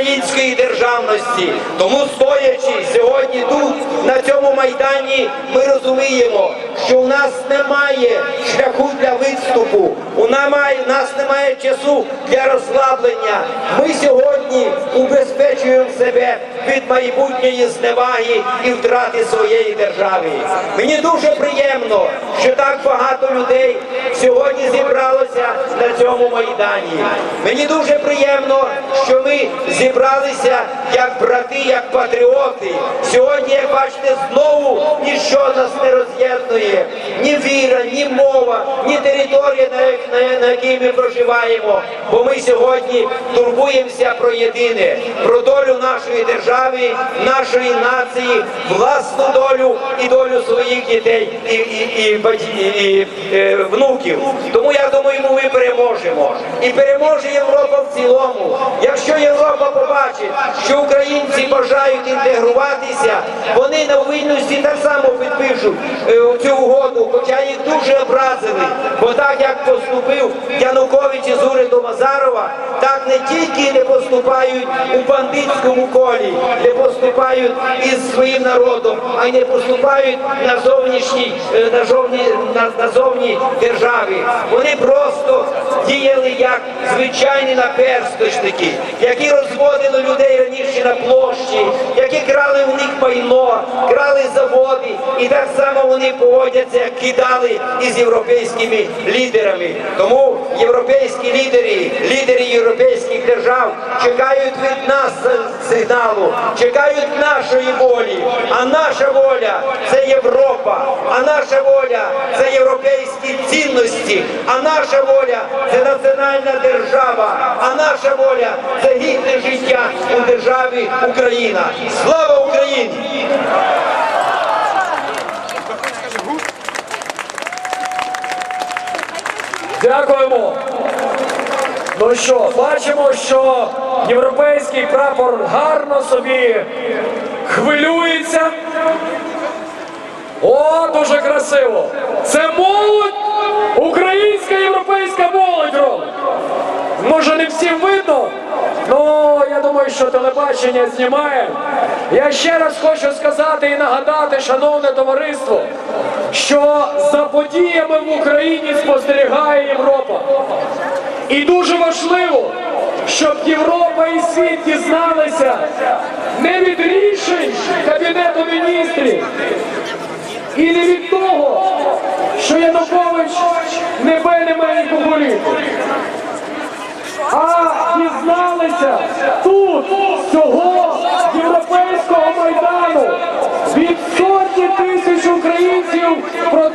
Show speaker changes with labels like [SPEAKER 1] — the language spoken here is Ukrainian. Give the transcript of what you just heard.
[SPEAKER 1] української державності. Тому стоячи сьогодні тут, на цьому майдані, ми розуміємо, що у нас немає шляху для виступу, у нас немає часу для розслаблення. Ми сьогодні убезпечуємо себе від майбутньої зневаги і втрати своєї держави. Мені дуже приємно, що так багато людей сьогодні зібралося на цьому майдані. Мені дуже приємно, що ми зібралися як брати, як патріоти. Сьогодні, як бачите, знову ні мова, ні територія, на, на, на якій ми проживаємо. Бо ми сьогодні турбуємося про єдине, про долю нашої держави, нашої нації, власну долю і долю своїх дітей і, і, і, батьків, і, е, внуків. Тому я думаю, ми переможемо. І переможе Європа в цілому. Якщо Європа побачить, що українці бажають інтегруватися, вони на вільності так само е, цю угоду, хоча їх дуже образили. Бо так як поступив Янукович із урядом Азарова, так не тільки не поступають у бандитському колі, не поступають із своїм народом, а й не поступають на зовнішній е, на зовні на, на зовні державі. Вони просто діяли як звичайні наперсточники, які розводили людей раніше на площі, які крали у них майно, крали заводи, і так само вони поводяться, як кидали із європейськими лідерами. Тому європейські лідери, лідери європейських держав чекають від нас сигналу, чекають нашої волі. А наша воля це Європа, а наша воля це європейські цінності, а наша воля це національна держава, а наша воля це гідне життя у державі Україна. Слава Україні!
[SPEAKER 2] Дякуємо. Ну що, бачимо, що європейський прапор гарно собі хвилюється. О, дуже красиво. Це молодь, українська європейська молодь робить. Може не всім видно, ну я думаю, що телебачення знімає. Я ще раз хочу сказати і нагадати, шановне товариство, що за подіями в Україні спостерігає Європа. І дуже важливо, щоб Європа і світ дізналися не від рішень Кабінету міністрів і не від того, що Янукович не має популізму. А дізналися тут, цього європейського майдану від сотні тисяч українців про